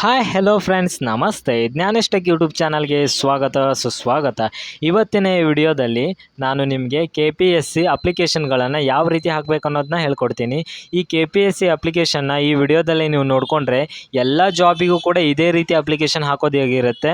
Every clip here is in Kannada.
ಹಾಯ್ ಹೆಲೋ ಫ್ರೆಂಡ್ಸ್ ನಮಸ್ತೆ. ಜ್ಞಾನಿಷ್ಟಕ್ ಟೆಕ್ ಯೂಟ್ಯೂಬ್ ಚಾನಲ್ಗೆ ಸ್ವಾಗತ, ಸುಸ್ವಾಗತ. ಇವತ್ತಿನ ವಿಡಿಯೋದಲ್ಲಿ ನಾನು ನಿಮಗೆ ಕೆ ಪಿ ಎಸ್ ಸಿ ಅಪ್ಲಿಕೇಶನ್ಗಳನ್ನು ಯಾವ ರೀತಿ ಹಾಕಬೇಕು ಅನ್ನೋದನ್ನ ಹೇಳ್ಕೊಡ್ತೀನಿ. ಈ ಕೆ ಪಿ ಎಸ್ ಸಿ ಅಪ್ಲಿಕೇಶನ್ನ ಈ ವಿಡಿಯೋದಲ್ಲಿ ನೀವು ನೋಡಿಕೊಂಡ್ರೆ ಎಲ್ಲ ಜಾಬಿಗೂ ಕೂಡ ಇದೇ ರೀತಿ ಅಪ್ಲಿಕೇಶನ್ ಹಾಕೋದು ಹೇಗಿರುತ್ತೆ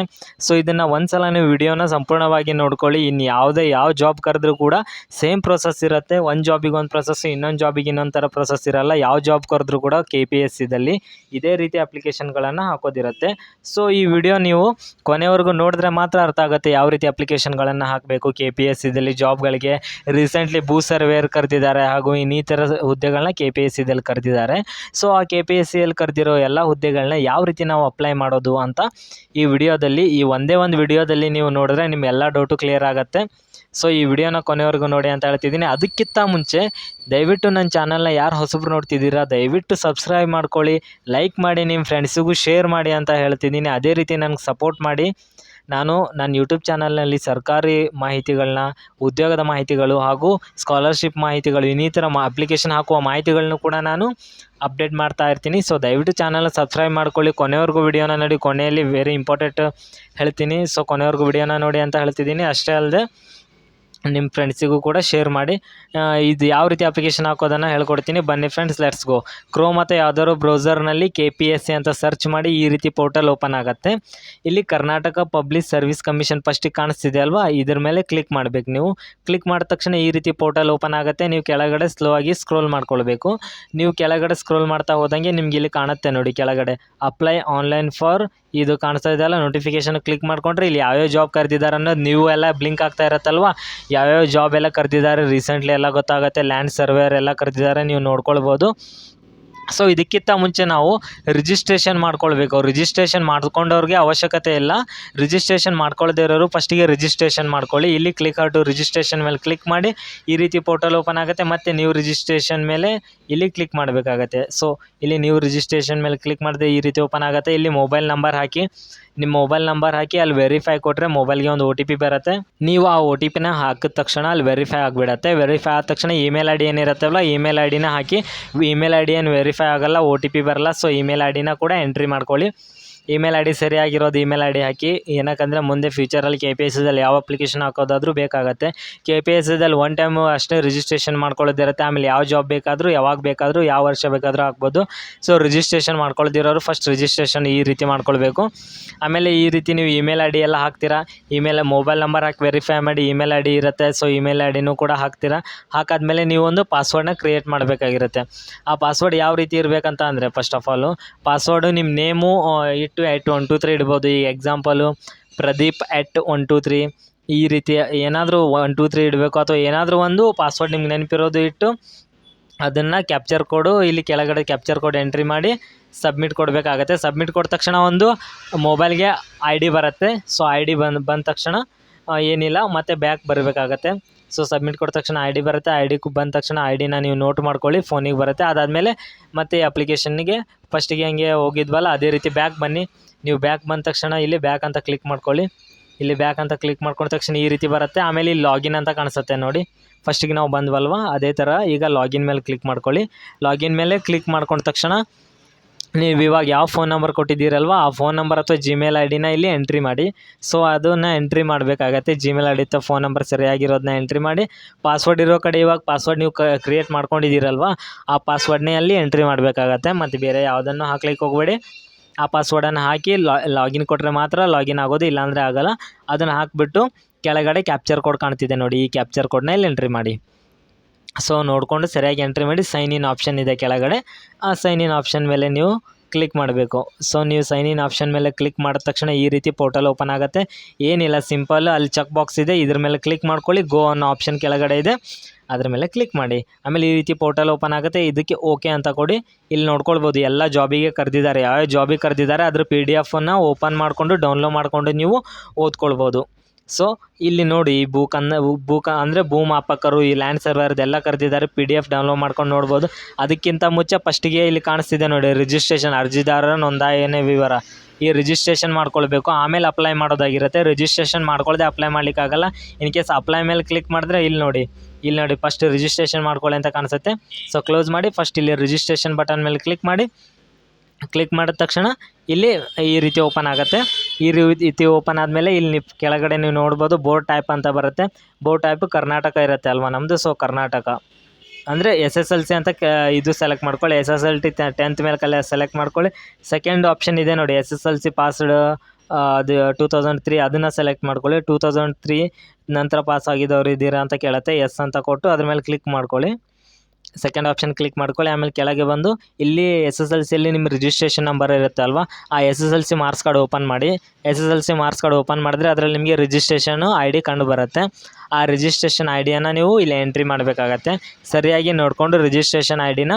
ಸೊ ಇದನ್ನು ಒಂದ್ಸಲ ನೀವು ವಿಡಿಯೋನ ಸಂಪೂರ್ಣವಾಗಿ ನೋಡ್ಕೊಳ್ಳಿ. ಇನ್ನು ಯಾವುದೇ ಯಾವ ಜಾಬ್ ಕರೆದ್ರೂ ಕೂಡ ಸೇಮ್ ಪ್ರೊಸೆಸ್ ಇರುತ್ತೆ. ಒಂದು ಜಾಬಿಗೆ ಒಂದು ಪ್ರೊಸೆಸ್, ಇನ್ನೊಂದು ಜಾಬಿಗೆ ಇನ್ನೊಂದು ಥರ ಪ್ರೊಸೆಸ್ ಇರಲ್ಲ. ಯಾವ ಜಾಬ್ ಕರೆದ್ರೂ ಕೂಡ ಕೆ ಪಿ ಎಸ್ ಸಿದಲ್ಲಿ ಇದೇ ರೀತಿ ಅಪ್ಲಿಕೇಶನ್ಗಳನ್ನು ಹಾಕೋದಿರುತ್ತೆ. ಸೊ ಈ ವಿಡಿಯೋ ನೀವು ಕೊನೆವರೆಗೂ ನೋಡಿದ್ರೆ ಮಾತ್ರ ಅರ್ಥ ಆಗುತ್ತೆ ಯಾವ ರೀತಿ ಅಪ್ಲಿಕೇಶನ್ಗಳನ್ನು ಹಾಕಬೇಕು. ಕೆ ಪಿ ಎಸ್ ಸಿದಲ್ಲಿ ಜಾಬ್ಗಳಿಗೆ ರೀಸೆಂಟ್ಲಿ ಭೂ ಸರ್ವೇರ್ ಕರೆದಿದ್ದಾರೆ ಹಾಗೂ ಇನ್ನಿತರ ಹುದ್ದೆಗಳನ್ನ ಕೆ ಪಿ ಎಸ್ ಸಿದಲ್ಲಿ ಕರೆದಿದ್ದಾರೆ. ಸೊ ಆ ಕೆ ಪಿ ಎಸ್ ಸಿಯಲ್ಲಿ ಕರೆದಿರೋ ಎಲ್ಲ ಹುದ್ದೆಗಳನ್ನ ಯಾವ ರೀತಿ ನಾವು ಅಪ್ಲೈ ಮಾಡೋದು ಅಂತ ಈ ವಿಡಿಯೋದಲ್ಲಿ ಈ ಒಂದೇ ಒಂದು ವಿಡಿಯೋದಲ್ಲಿ ನೀವು ನೋಡಿದ್ರೆ ನಿಮ್ಮ ಎಲ್ಲ ಡೌಟು ಕ್ಲಿಯರ್ ಆಗುತ್ತೆ. ಸೊ ಈ ವಿಡಿಯೋನ ಕೊನೆವರೆಗೂ ನೋಡಿ ಅಂತ ಹೇಳ್ತಿದ್ದೀನಿ. ಅದಕ್ಕಿಂತ ಮುಂಚೆ, ದಯವಿಟ್ಟು ನನ್ನ ಚಾನಲ್ನ ಯಾರು ಹೊಸಬ್ರು ನೋಡ್ತಿದ್ದೀರಾ, ದಯವಿಟ್ಟು ಸಬ್ಸ್ಕ್ರೈಬ್ ಮಾಡ್ಕೊಳ್ಳಿ ಲೈಕ್ ಮಾಡಿ ನಿಮ್ಮ ಫ್ರೆಂಡ್ಸಿಗೂ ಶೇರ್ ಮಾಡಿ ಅಂತ ಹೇಳ್ತಿದ್ದೀನಿ. ಅದೇ ರೀತಿ ನನಗೆ ಸಪೋರ್ಟ್ ಮಾಡಿ. ನಾನು ನನ್ನ ಯೂಟ್ಯೂಬ್ ಚಾನಲ್ನಲ್ಲಿ ಸರ್ಕಾರಿ ಮಾಹಿತಿಗಳನ್ನ, ಉದ್ಯೋಗದ ಮಾಹಿತಿಗಳು ಹಾಗೂ ಸ್ಕಾಲರ್ಶಿಪ್ ಮಾಹಿತಿಗಳು, ಇನ್ನಿತರ ಮಾ ಅಪ್ಲಿಕೇಶನ್ ಹಾಕುವ ಮಾಹಿತಿಗಳನ್ನು ಕೂಡ ನಾನು ಅಪ್ಡೇಟ್ ಮಾಡ್ತಾ ಇರ್ತೀನಿ. ಸೊ ದಯವಿಟ್ಟು ಚಾನಲ್ನ ಸಬ್ಸ್ಕ್ರೈಬ್ ಮಾಡ್ಕೊಳ್ಳಿ. ಕೊನೆವರೆಗೂ ವಿಡಿಯೋನ ನೋಡಿ. ಕೊನೆಯಲ್ಲಿ ವೆರಿ ಇಂಪಾರ್ಟೆಂಟ್ ಹೇಳ್ತೀನಿ. ಸೊ ಕೊನೆವರೆಗೂ ವಿಡಿಯೋನ ನೋಡಿ ಅಂತ ಹೇಳ್ತಿದ್ದೀನಿ. ಅಷ್ಟೇ ಅಲ್ಲದೆ ನಿಮ್ಮ ಫ್ರೆಂಡ್ಸಿಗೂ ಕೂಡ ಶೇರ್ ಮಾಡಿ. ಇದು ಯಾವ ರೀತಿ ಅಪ್ಲಿಕೇಶನ್ ಹಾಕೋದನ್ನು ಹೇಳ್ಕೊಡ್ತೀನಿ. ಬನ್ನಿ ಫ್ರೆಂಡ್ಸ್ ಲೆಟ್ಸ್ ಗೋ ಕ್ರೋ ಮತ್ತು ಯಾವುದಾದ್ರು ಬ್ರೌಸರ್ನಲ್ಲಿ ಕೆ ಪಿ ಎಸ್ ಸಿ ಅಂತ ಸರ್ಚ್ ಮಾಡಿ ಈ ರೀತಿ ಪೋರ್ಟಲ್ ಓಪನ್ ಆಗುತ್ತೆ. ಇಲ್ಲಿ ಕರ್ನಾಟಕ ಪಬ್ಲಿಕ್ ಸರ್ವಿಸ್ ಕಮಿಷನ್ ಫಸ್ಟಿಗೆ ಕಾಣಿಸ್ತಿದೆ ಅಲ್ವಾ? ಇದ್ರ ಮೇಲೆ ಕ್ಲಿಕ್ ಮಾಡಬೇಕು ನೀವು. ಕ್ಲಿಕ್ ಮಾಡಿದ ತಕ್ಷಣ ಈ ರೀತಿ ಪೋರ್ಟಲ್ ಓಪನ್ ಆಗುತ್ತೆ. ನೀವು ಕೆಳಗಡೆ ಸ್ಲೋ ಆಗಿ ಸ್ಕ್ರೋಲ್ ಮಾಡ್ಕೊಳ್ಬೇಕು. ನೀವು ಕೆಳಗಡೆ ಸ್ಕ್ರೋಲ್ ಮಾಡ್ತಾ ಹೋದಂಗೆ ನಿಮ್ಗೆ ಇಲ್ಲಿ ಕಾಣುತ್ತೆ ನೋಡಿ ಕೆಳಗಡೆ. ಅಪ್ಲೈ ಆನ್ಲೈನ್ ಫಾರ್ ಇದು ಕಾಣಿಸ್ತಾ ಇದೆಯಲ್ಲ ನೋಟಿಫಿಕೇಶನ್ ಕ್ಲಿಕ್ ಮಾಡ್ಕೊಂಡ್ರೆ ಇಲ್ಲಿ ಯಾವ್ಯಾವ ಜಾಬ್ ಕರೆದಿದ್ದಾರೆ ಅನ್ನೋದು ನೀವು ಎಲ್ಲ ಬ್ಲಿಂಕ್ ಆಗ್ತಾ ಇರತ್ತಲ್ವಾ? ಯಾವ್ಯಾವ ಜಾಬ್ ಎಲ್ಲ ಕರೆದಿದ್ದಾರೆ ರೀಸೆಂಟ್ಲಿ ಎಲ್ಲ ಗೊತ್ತಾಗುತ್ತೆ ಲ್ಯಾಂಡ್ ಸರ್ವೇರ್ ಎಲ್ಲ ಕರೆದಿದ್ದಾರೆ, ನೀವು ನೋಡ್ಕೊಳ್ಬೋದು. ಸೊ ಇದಕ್ಕಿಂತ ಮುಂಚೆ ನಾವು ರಿಜಿಸ್ಟ್ರೇಷನ್ ಮಾಡ್ಕೊಳ್ಬೇಕು. ರಿಜಿಸ್ಟ್ರೇಷನ್ ಮಾಡಿಕೊಂಡವ್ರಿಗೆ ಅವಶ್ಯಕತೆ ಇಲ್ಲ. ರಿಜಿಸ್ಟ್ರೇಷನ್ ಮಾಡ್ಕೊಳ್ಳದೆ ಇರೋರು ಫಸ್ಟಿಗೆ ರಿಜಿಸ್ಟ್ರೇಷನ್ ಮಾಡ್ಕೊಳ್ಳಿ. ಇಲ್ಲಿ ಕ್ಲಿಕ್ ಟು ರಿಜಿಸ್ಟ್ರೇಷನ್ ಮೇಲೆ ಕ್ಲಿಕ್ ಮಾಡಿ, ಈ ರೀತಿ ಪೋರ್ಟಲ್ ಓಪನ್ ಆಗುತ್ತೆ. ಮತ್ತು ನೀವು ರಿಜಿಸ್ಟ್ರೇಷನ್ ಮೇಲೆ ಇಲ್ಲಿ ಕ್ಲಿಕ್ ಮಾಡಬೇಕಾಗತ್ತೆ. ಸೊ ಇಲ್ಲಿ ನೀವು ರಿಜಿಸ್ಟ್ರೇಷನ್ ಮೇಲೆ ಕ್ಲಿಕ್ ಮಾಡಿದ್ರೆ ಈ ರೀತಿ ಓಪನ್ ಆಗುತ್ತೆ. ಇಲ್ಲಿ ಮೊಬೈಲ್ ನಂಬರ್ ಹಾಕಿ ನಿಮ್ಮ ಮೊಬೈಲ್ ನಂಬರ್ ಹಾಕಿ, ಅಲ್ಲಿ ವೆರಿಫೈ ಕೊಟ್ಟರೆ ಮೊಬೈಲ್ಗೆ ಒಂದು ಒ ಟಿ ಪಿ ಬರುತ್ತೆ. ನೀವು ಆ ಒ ಟಿ ಪಿನ ಹಾಕಿದ ತಕ್ಷಣ ಅಲ್ಲಿ ವೆರಿಫೈ ಆಗಿಬಿಡತ್ತೆ. ವೆರಿಫೈ ಆದ ತಕ್ಷಣ ಇಮೇಲ್ ಐ ಡಿ ಏನಿರುತ್ತಲ್ಲ ಇಮೇಲ್ ಐ ಡಿನ ಹಾಕಿ ಇಮೇಲ್ ಐ ಡಿಯನ್ನು ಏನು ವೆರಿಫೈ ಆಗಲ್ಲ ಒ ಟಿ ಪಿ ಬರಲ್ಲ ಸೊ ಇಮೇಲ್ ಐ ಡಿನ ಕೂಡ ಎಂಟ್ರಿ ಮಾಡ್ಕೊಳ್ಳಿ. ಇಮೇಲ್ ಐ ಡಿ ಸರಿಯಾಗಿರೋದು ಇಮೇಲ್ ಐ ಡಿ ಹಾಕಿ. ಏನಕ್ಕಂದರೆ ಮುಂದೆ ಫ್ಯೂಚರಲ್ಲಿ ಕೆ ಪಿ ಎಸ್ ಸಿದಲ್ಲಿ ಯಾವ ಅಪ್ಲಿಕೇಶನ್ ಹಾಕೋದಾದರೂ ಬೇಕಾಗುತ್ತೆ. ಕೆ ಪಿ ಎಸ್ ಸಿದಲ್ಲಿ ಒನ್ ಟೈಮು ಅಷ್ಟೇ ರಿಜಿಸ್ಟ್ರೇಷನ್ ಮಾಡ್ಕೊಳ್ಳೋದಿರುತ್ತೆ. ಆಮೇಲೆ ಯಾವ ಜಾಬ್ ಬೇಕಾದರೂ, ಯಾವಾಗ ಬೇಕಾದರೂ, ಯಾವ ವರ್ಷ ಬೇಕಾದರೂ ಹಾಕ್ಬೋದು. ಸೊ ರಿಜಿಸ್ಟ್ರೇಷನ್ ಮಾಡ್ಕೊಳ್ದಿರೋರು ಫಸ್ಟ್ ರಿಜಿಸ್ಟ್ರೇಷನ್ ಈ ರೀತಿ ಮಾಡ್ಕೊಳ್ಬೇಕು. ಆಮೇಲೆ ಈ ರೀತಿ ನೀವು ಇಮೇಲ್ ಐ ಡಿ ಎಲ್ಲ ಹಾಕ್ತೀರಾ? ಇಮೇಲ್ ಮೊಬೈಲ್ ನಂಬರ್ ಹಾಕಿ ವೆರಿಫೈ ಮಾಡಿ ಇಮೇಲ್ ಐ ಡಿ ಇರುತ್ತೆ. ಸೊ ಇಮೇಲ್ ಐ ಡಿನೂ ಕೂಡ ಹಾಕ್ತೀರಾ? ಹಾಕಾದ್ಮೇಲೆ ನೀವು ಒಂದು ಪಾಸ್ವರ್ಡ್ನ ಕ್ರಿಯೇಟ್ ಮಾಡಬೇಕಾಗಿರುತ್ತೆ. ಆ ಪಾಸ್ವರ್ಡ್ ಯಾವ ರೀತಿ ಇರಬೇಕಂತ ಅಂದರೆ ಫಸ್ಟ್ ಆಫ್ ಆಲು ಪಾಸ್ವರ್ಡು ನಿಮ್ಮ ನೇಮು ಇಟ್ಟು ಎಟ್ ಒನ್ ಟು ತ್ರೀ ಇಡ್ಬೋದು. ಈ example Pradeep at one two three ಈ ರೀತಿ ಏನಾದರೂ ಒನ್ ಟು ತ್ರೀ ಇಡಬೇಕು ಅಥವಾ ಏನಾದರೂ ಒಂದು ಪಾಸ್ವರ್ಡ್ ನಿಮ್ಗೆ ನೆನಪಿರೋದು ಇಟ್ಟು ಅದನ್ನು ಕ್ಯಾಪ್ಚರ್ ಕೋಡು ಇಲ್ಲಿ ಕೆಳಗಡೆ ಕ್ಯಾಪ್ಚರ್ ಕೋಡ್ ಎಂಟ್ರಿ ಮಾಡಿ ಸಬ್ಮಿಟ್ ಕೊಡಬೇಕಾಗತ್ತೆ. ಸಬ್ಮಿಟ್ ಕೊಟ್ಟ ತಕ್ಷಣ ಒಂದು ಮೊಬೈಲ್ಗೆ ಐ ಡಿ ಬರುತ್ತೆ. ಸೊ ಐ ಡಿ ಬಂದು, ಬಂದ ತಕ್ಷಣ ಏನಿಲ್ಲ, ಮತ್ತೆ ಬ್ಯಾಕ್ ಬರಬೇಕಾಗತ್ತೆ. ಸೊ ಸಬ್ಮಿಟ್ ಕೊಟ್ಟ ತಕ್ಷಣ ಐ ಡಿ ಬರುತ್ತೆ. ಐ ಡಿ ಬಂದ ತಕ್ಷಣ ಐ ಡಿನ ನೀವು ನೋಟ್ ಮಾಡ್ಕೊಳ್ಳಿ ಫೋನಿಗೆ ಬರುತ್ತೆ. ಅದಾದಮೇಲೆ ಮತ್ತೆ ಅಪ್ಲಿಕೇಶನ್ಗೆ ಫಸ್ಟಿಗೆ ಹಂಗೆ ಹೋಗಿದ್ವಲ್ಲ, ಅದೇ ರೀತಿ ಬ್ಯಾಕ್ ಬನ್ನಿ. ನೀವು ಬ್ಯಾಕ್ ಬಂದ ತಕ್ಷಣ ಇಲ್ಲಿ ಬ್ಯಾಕ್ ಅಂತ ಕ್ಲಿಕ್ ಮಾಡ್ಕೊಳ್ಳಿ. ಇಲ್ಲಿ ಬ್ಯಾಕ್ ಅಂತ ಕ್ಲಿಕ್ ಮಾಡ್ಕೊಂಡ ತಕ್ಷಣ ಈ ರೀತಿ ಬರುತ್ತೆ. ಆಮೇಲೆ ಇಲ್ಲಿ ಲಾಗಿನ್ ಅಂತ ಕಾಣಿಸುತ್ತೆ ನೋಡಿ. ಫಸ್ಟಿಗೆ ನಾವು ಬಂದ್ವಲ್ವ, ಅದೇ ಥರ ಈಗ ಲಾಗಿನ್ ಮೇಲೆ ಕ್ಲಿಕ್ ಮಾಡ್ಕೊಳ್ಳಿ. ಲಾಗಿನ್ ಮೇಲೆ ಕ್ಲಿಕ್ ಮಾಡ್ಕೊಂಡ ತಕ್ಷಣ ನೀವು ಇವಾಗ ಯಾವ ಫೋನ್ ನಂಬರ್ ಕೊಟ್ಟಿದ್ದೀರಲ್ವ, ಆ ಫೋನ್ ನಂಬರ್ ಅಥವಾ ಜಿಮೇಲ್ ಐ ಡಿನ ಇಲ್ಲಿ ಎಂಟ್ರಿ ಮಾಡಿ. ಸೊ ಅದನ್ನು ಎಂಟ್ರಿ ಮಾಡಬೇಕಾಗತ್ತೆ. ಜಿಮೇಲ್ ಐ ಡಿ ಅಥವಾ ಫೋನ್ ನಂಬರ್ ಸರಿಯಾಗಿರೋದನ್ನ ಎಂಟ್ರಿ ಮಾಡಿ. ಪಾಸ್ವರ್ಡ್ ಇರೋ ಕಡೆ ಇವಾಗ ಪಾಸ್ವರ್ಡ್ ನೀವು ಕ್ರಿಯೇಟ್ ಮಾಡ್ಕೊಂಡಿದ್ದೀರಲ್ವ, ಆ ಪಾಸ್ವರ್ಡ್ನೇ ಅಲ್ಲಿ ಎಂಟ್ರಿ ಮಾಡಬೇಕಾಗತ್ತೆ. ಮತ್ತು ಬೇರೆ ಯಾವುದನ್ನು ಹಾಕ್ಲಿಕ್ಕೆ ಹೋಗಬೇಡಿ. ಆ ಪಾಸ್ವರ್ಡನ್ನು ಹಾಕಿ ಲಾಗಿನ್ ಕೊಟ್ಟರೆ ಮಾತ್ರ ಲಾಗಿನ್ ಆಗೋದು, ಇಲ್ಲಾಂದರೆ ಆಗೋಲ್ಲ. ಅದನ್ನು ಹಾಕಿಬಿಟ್ಟು ಕೆಳಗಡೆ ಕ್ಯಾಪ್ಚರ್ ಕೋಡ್ ಕಾಣ್ತಿದೆ ನೋಡಿ, ಈ ಕ್ಯಾಪ್ಚರ್ ಕೋಡ್ನ ಇಲ್ಲಿ ಎಂಟ್ರಿ ಮಾಡಿ. ಸೊ ನೋಡಿಕೊಂಡು ಸರಿಯಾಗಿ ಎಂಟ್ರಿ ಮಾಡಿ ಸೈನ್ ಇನ್ ಆಪ್ಷನ್ ಇದೆ ಕೆಳಗಡೆ. ಆ ಸೈನ್ ಇನ್ ಆಪ್ಷನ್ ಮೇಲೆ ನೀವು ಕ್ಲಿಕ್ ಮಾಡಬೇಕು. ಸೊ ನೀವು ಸೈನ್ ಇನ್ ಆಪ್ಷನ್ ಮೇಲೆ ಕ್ಲಿಕ್ ಮಾಡಿದ ತಕ್ಷಣ ಈ ರೀತಿ ಪೋರ್ಟಲ್ ಓಪನ್ ಆಗುತ್ತೆ. ಏನಿಲ್ಲ ಸಿಂಪಲ್ ಅಲ್ಲಿ ಚೆಕ್ ಬಾಕ್ಸ್ ಇದೆ. ಇದ್ರ ಮೇಲೆ ಕ್ಲಿಕ್ ಮಾಡ್ಕೊಳ್ಳಿ ಗೋ ಅನ್ನೋ ಆಪ್ಷನ್ ಕೆಳಗಡೆ ಇದೆ. ಅದ್ರ ಮೇಲೆ ಕ್ಲಿಕ್ ಮಾಡಿ. ಆಮೇಲೆ ಈ ರೀತಿ ಪೋರ್ಟಲ್ ಓಪನ್ ಆಗುತ್ತೆ. ಇದಕ್ಕೆ ಓಕೆ ಅಂತ ಕೊಡಿ. ಇಲ್ಲಿ ನೋಡ್ಕೊಳ್ಬೋದು, ಎಲ್ಲ ಜಾಬಿಗೆ ಕರೆದಿದ್ದಾರೆ. ಯಾವ್ಯಾವ ಜಾಬಿಗೆ ಕರೆದಿದ್ದಾರೆ, ಅದ್ರ ಪಿ ಡಿ ಎಫನ್ನು ಓಪನ್ ಮಾಡಿಕೊಂಡು ಡೌನ್ಲೋಡ್ ಮಾಡಿಕೊಂಡು ನೀವು ಓದ್ಕೊಳ್ಬೋದು. ಸೊ ಇಲ್ಲಿ ನೋಡಿ ಈ ಬುಕ್ ಅನ್ನ ಬುಕ್ ಅಂದರೆ ಭೂಮಾಪಕರು ಈ ಲ್ಯಾಂಡ್ ಸರ್ವರ್ದೆಲ್ಲ ಕರೆದಿದ್ದಾರೆ. ಪಿ ಡಿ ಎಫ್ ಡೌನ್ಲೋಡ್ ಮಾಡ್ಕೊಂಡು ನೋಡ್ಬೋದು. ಅದಕ್ಕಿಂತ ಮುಂಚೆ ಫಸ್ಟಿಗೆ ಇಲ್ಲಿ ಕಾಣಿಸ್ತಿದೆ ನೋಡಿ ರಿಜಿಸ್ಟ್ರೇಷನ್ ಅರ್ಜಿದಾರರ ನೋಂದಾಯನೆ ವಿವರ. ಈ ರಿಜಿಸ್ಟ್ರೇಷನ್ ಮಾಡ್ಕೊಳ್ಬೇಕು. ಆಮೇಲೆ ಅಪ್ಲೈ ಮಾಡೋದಾಗಿರುತ್ತೆ. ರಿಜಿಸ್ಟ್ರೇಷನ್ ಮಾಡ್ಕೊಳ್ಳದೆ ಅಪ್ಲೈ ಮಾಡ್ಲಿಕ್ಕಾಗಲ್ಲ. ಇನ್ ಕೇಸ್ ಅಪ್ಲೈ ಮೇಲೆ ಕ್ಲಿಕ್ ಮಾಡಿದ್ರೆ ಇಲ್ಲಿ ನೋಡಿ ಇಲ್ಲಿ ನೋಡಿ ಫಸ್ಟ್ ರಿಜಿಸ್ಟ್ರೇಷನ್ ಮಾಡ್ಕೊಳ್ಳಿ ಅಂತ ಕಾಣಿಸುತ್ತೆ. ಸೊ ಕ್ಲೋಸ್ ಮಾಡಿ ಫಸ್ಟ್ ಇಲ್ಲಿ ರಿಜಿಸ್ಟ್ರೇಷನ್ ಬಟನ್ ಮೇಲೆ ಕ್ಲಿಕ್ ಮಾಡಿ. ಕ್ಲಿಕ್ ಮಾಡಿದ ತಕ್ಷಣ ಇಲ್ಲಿ ಈ ರೀತಿ ಓಪನ್ ಆಗುತ್ತೆ. ಈ ರೀತಿ ಓಪನ್ ಆದಮೇಲೆ ಇಲ್ಲಿ ನೀವು ಕೆಳಗಡೆ ನೀವು ನೋಡ್ಬೋದು ಬೋರ್ಡ್ ಟೈಪ್ ಅಂತ ಬರುತ್ತೆ. ಬೋರ್ಡ್ ಟೈಪ್ ಕರ್ನಾಟಕ ಇರುತ್ತೆ ಅಲ್ವಾ ನಮ್ಮದು ಸೊ ಕರ್ನಾಟಕ. ಅಂದರೆ ಎಸ್ ಎಸ್ ಎಲ್ ಸಿ ಅಂತ ಇದು ಸೆಲೆಕ್ಟ್ ಮಾಡ್ಕೊಳ್ಳಿ. S S L T tenth ಮೇಲೆ ಕಲೆ ಸೆಲೆಕ್ಟ್ ಮಾಡ್ಕೊಳ್ಳಿ. ಸೆಕೆಂಡ್ ಆಪ್ಷನ್ ಇದೆ ನೋಡಿ. S S L C passed ಅದು ಟೂ ತೌಸಂಡ್ ತ್ರೀ ಅದನ್ನು ಸೆಲೆಕ್ಟ್ ಮಾಡ್ಕೊಳ್ಳಿ. ಟೂ ತೌಸಂಡ್ ತ್ರೀ ನಂತರ ಪಾಸ್ ಆಗಿದ್ದವ್ರು ಇದ್ದೀರಾ ಅಂತ ಕೇಳುತ್ತೆ. ಎಸ್ ಅಂತ ಕೊಟ್ಟು ಅದ್ರ ಮೇಲೆ ಕ್ಲಿಕ್ ಮಾಡ್ಕೊಳ್ಳಿ. ಸೆಕೆಂಡ್ ಆಪ್ಷನ್ ಕ್ಲಿಕ್ ಮಾಡ್ಕೊಳ್ಳಿ. ಆಮೇಲೆ ಕೆಳಗೆ ಬಂದು ಇಲ್ಲಿ ಎಸ್ ಎಸ್ ಎಲ್ ಸಿಯಲ್ಲಿ ನಿಮ್ಮ ರಿಜಿಸ್ಟ್ರೇಷನ್ ನಂಬರ್ ಇರುತ್ತೆ ಅಲ್ವಾ? ಆ S S L C marks card open ಮಾಡಿ. S S L C marks card open ಮಾಡಿದ್ರೆ ಅದರಲ್ಲಿ ನಿಮಗೆ ರಿಜಿಸ್ಟ್ರೇಷನು ಐ ಡಿ ಕಂಡು ಬರುತ್ತೆ ಆ ರಿಜಿಸ್ಟ್ರೇಷನ್ ಐ ಡಿಯನ್ನು ನೀವು ಇಲ್ಲಿ ಎಂಟ್ರಿ ಮಾಡಬೇಕಾಗತ್ತೆ. ಸರಿಯಾಗಿ ನೋಡಿಕೊಂಡು ರಿಜಿಸ್ಟ್ರೇಷನ್ ಐ ಡಿನ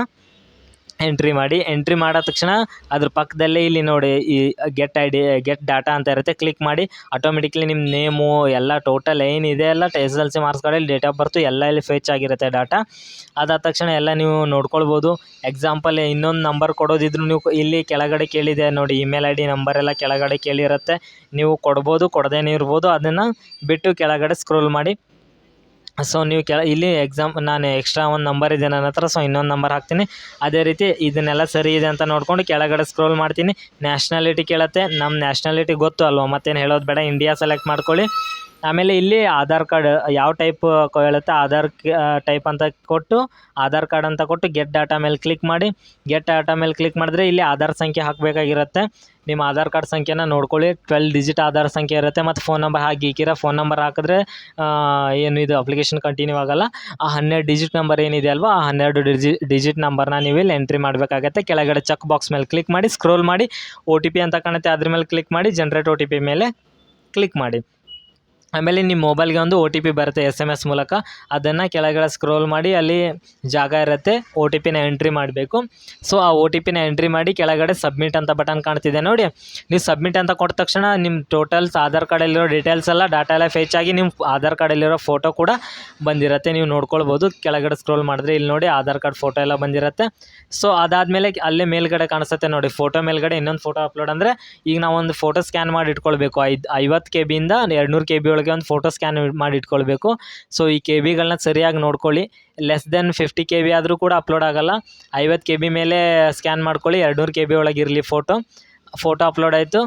ಎಂಟ್ರಿ ಮಾಡಿ ಎಂಟ್ರಿ ಮಾಡೋ ತಕ್ಷಣ ಅದ್ರ ಪಕ್ಕದಲ್ಲೇ ಇಲ್ಲಿ ನೋಡಿ ಈ get I D get data ಅಂತ ಇರುತ್ತೆ. ಕ್ಲಿಕ್ ಮಾಡಿ ಆಟೋಮೆಟಿಕ್ಲಿ ನಿಮ್ಮ ನೇಮು ಎಲ್ಲ ಟೋಟಲ್ ಏನಿದೆ ಎಲ್ಲ ಎಸ್ ಎಲ್ ಸಿ ಮಾರ್ಕ್ಸ್ ಕಾರ್ಡಲ್ಲಿ ಡೇಟ್ ಆಫ್ ಬರ್ತು ಎಲ್ಲ ಇಲ್ಲಿ ಫೇಚ್ ಆಗಿರುತ್ತೆ ಡಾಟಾ ಅದಾದ ತಕ್ಷಣ ಎಲ್ಲ ನೀವು ನೋಡ್ಕೊಳ್ಬೋದು. ಎಕ್ಸಾಂಪಲ್ ಇನ್ನೊಂದು ನಂಬರ್ ಕೊಡೋದಿದ್ರು ನೀವು ಇಲ್ಲಿ ಕೆಳಗಡೆ ಕೇಳಿದೆ ನೋಡಿ ಇಮೇಲ್ ಐ ಡಿ ನಂಬರ್ ಎಲ್ಲ ಕೆಳಗಡೆ ಕೇಳಿರುತ್ತೆ. ನೀವು ಕೊಡ್ಬೋದು, ಕೊಡದೇನೆ ಇರ್ಬೋದು. ಅದನ್ನು ಬಿಟ್ಟು ಕೆಳಗಡೆ ಸ್ಕ್ರೋಲ್ ಮಾಡಿ. ಸೊ ನೀವು ಕೆಳ, ಇಲ್ಲಿ ಎಕ್ಸಾಮ್ ನಾನು ಎಕ್ಸ್ಟ್ರಾ ಒಂದು ನಂಬರ್ ಇದೆ ನನ್ನ ಹತ್ರ ಸೊ ಇನ್ನೊಂದು ನಂಬರ್ ಹಾಕ್ತೀನಿ. ಅದೇ ರೀತಿ ಇದನ್ನೆಲ್ಲ ಸರಿ ಇದೆ ಅಂತ ನೋಡ್ಕೊಂಡು ಕೆಳಗಡೆ ಸ್ಕ್ರೋಲ್ ಮಾಡ್ತೀನಿ. ನ್ಯಾಷ್ನಾಲಿಟಿ ಕೇಳುತ್ತೆ. ನಮ್ಮ ನ್ಯಾಷ್ನಾಲಿಟಿ ಗೊತ್ತು ಅಲ್ವಾ? ಮತ್ತೇನು ಹೇಳೋದು ಬೇಡ. ಇಂಡಿಯಾ ಸೆಲೆಕ್ಟ್ ಮಾಡ್ಕೊಳ್ಳಿ. ಆಮೇಲೆ ಇಲ್ಲಿ ಆಧಾರ್ ಕಾರ್ಡ್, ಯಾವ ಟೈಪ್ ಹೇಳುತ್ತೆ? ಆಧಾರ್ ಟೈಪ್ ಅಂತ ಕೊಟ್ಟು, ಆಧಾರ್ ಕಾರ್ಡ್ ಅಂತ ಕೊಟ್ಟು ಗೆಟ್ ಡಾಟಾ ಮೇಲೆ ಕ್ಲಿಕ್ ಮಾಡಿ. ಗೆಟ್ ಡಾಟಾ ಮೇಲೆ ಕ್ಲಿಕ್ ಮಾಡಿದ್ರೆ ಇಲ್ಲಿ ಆಧಾರ್ ಸಂಖ್ಯೆ ಹಾಕಬೇಕಾಗಿರುತ್ತೆ. ನಿಮ್ಮ ಆಧಾರ್ ಕಾರ್ಡ್ ಸಂಖ್ಯೆನ ನೋಡ್ಕೊಳ್ಳಿ. ಟ್ವೆಲ್ ಡಿಜಿಟ್ ಆಧಾರ್ ಸಂಖ್ಯೆ ಇರುತ್ತೆ. ಮತ್ತು ಫೋನ್ ನಂಬರ್ ಹಾಕಿ ಈಕಿರ ಫೋನ್ ನಂಬರ್ ಹಾಕಿದ್ರೆ ಏನು ಇದು ಅಪ್ಲಿಕೇಶನ್ ಕಂಟಿನ್ಯೂ ಆಗೋಲ್ಲ. ಆ ಹನ್ನೆರಡು ಡಿಜಿಟ್ ನಂಬರ್ ಏನಿದೆ ಅಲ್ವಾ, ಆ ಹನ್ನೆರಡು ಡಿಜಿ, ಡಿಜಿಟ್ ನಂಬರ್ನ ನೀವು ಇಲ್ಲಿ ಎಂಟ್ರಿ ಮಾಡಬೇಕಾಗತ್ತೆ. ಕೆಳಗಡೆ ಚೆಕ್ ಬಾಕ್ಸ್ ಮೇಲೆ ಕ್ಲಿಕ್ ಮಾಡಿ, ಸ್ಕ್ರೋಲ್ ಮಾಡಿ ಪಿ ಅಂತ ಕಾಣುತ್ತೆ. ಅದ್ರ ಮೇಲೆ ಕ್ಲಿಕ್ ಮಾಡಿ, ಜನ್ರೇಟ್ ಪಿ ಮೇಲೆ ಕ್ಲಿಕ್ ಮಾಡಿ. ಆಮೇಲೆ ನಿಮ್ಮ ಮೊಬೈಲ್ಗೆ ಒಂದು ಒ ಟಿ ಪಿ ಬರುತ್ತೆ ಎಸ್ ಎಂ ಎಸ್ ಮೂಲಕ. ಅದನ್ನು ಕೆಳಗಡೆ ಸ್ಕ್ರೋಲ್ ಮಾಡಿ, ಅಲ್ಲಿ ಜಾಗ ಇರುತ್ತೆ ಒ ಟಿ ಪಿನ ಎಂಟ್ರಿ ಮಾಡಬೇಕು. ಸೊ ಆ ಒ ಟಿ ಪಿನ ಎಂಟ್ರಿ ಮಾಡಿ ಕೆಳಗಡೆ ಸಬ್ಮಿಟ್ ಅಂತ ಬಟನ್ ಕಾಣ್ತಿದೆ ನೋಡಿ. ನೀವು ಸಬ್ಮಿಟ್ ಅಂತ ಕೊಟ್ಟ ತಕ್ಷಣ ನಿಮ್ಮ ಟೋಟಲ್ಸ್ ಆಧಾರ್ ಕಾರ್ಡಲ್ಲಿರೋ ಡೀಟೇಲ್ಸ್ ಎಲ್ಲ ಡಾಟಾ ಎಲ್ಲ ಫೇಚ್ ಆಗಿ ನಿಮ್ಮ ಆಧಾರ್ ಕಾರ್ಡಲ್ಲಿರೋ ಫೋಟೋ ಕೂಡ ಬಂದಿರುತ್ತೆ. ನೀವು ನೋಡ್ಕೊಳ್ಬೋದು. ಕೆಳಗಡೆ ಸ್ಕ್ರೋಲ್ ಮಾಡಿದ್ರೆ ಇಲ್ಲಿ ನೋಡಿ ಆಧಾರ್ ಕಾರ್ಡ್ ಫೋಟೋ ಎಲ್ಲ ಬಂದಿರುತ್ತೆ. ಸೊ ಅದಾದಮೇಲೆ ಅಲ್ಲೇ ಮೇಲ್ಗಡೆ ಕಾಣಿಸುತ್ತೆ ನೋಡಿ. ಫೋಟೋ ಮೇಲ್ಗಡೆ ಇನ್ನೊಂದು ಫೋಟೋ ಅಪ್ಲೋಡ್ ಅಂದರೆ ಈಗ ನಾವು ಒಂದು ಫೋಟೋ ಸ್ಕ್ಯಾನ್ ಮಾಡಿ ಇಟ್ಕೊಳ್ಬೇಕು. ಐದು, ಐವತ್ತು ಕೆ ಬಿಯಿಂದ ಎರಡುನೂರು ಕೆ ಬಿ ಒಳಗೆ ಒಂದು ಫೋಟೋ ಸ್ಕ್ಯಾನ್ ಮಾಡಿ ಇಟ್ಕೊಳ್ಬೇಕು. ಸೊ ಈ ಕೆ ಬಿಗಳನ್ನ ಸರಿಯಾಗಿ ನೋಡ್ಕೊಳ್ಳಿ. Less than fifty K B ಆದರೂ ಕೂಡ ಅಪ್ಲೋಡ್ ಆಗೋಲ್ಲ. ಐವತ್ತು ಕೆ ಬಿ ಮೇಲೆ ಸ್ಕ್ಯಾನ್ ಮಾಡ್ಕೊಳ್ಳಿ. ಎರಡುನೂರು ಕೆ ಬಿ ಒಳಗೆ ಇರಲಿ ಫೋಟೋ ಫೋಟೋ ಅಪ್ಲೋಡ್ ಆಯಿತು.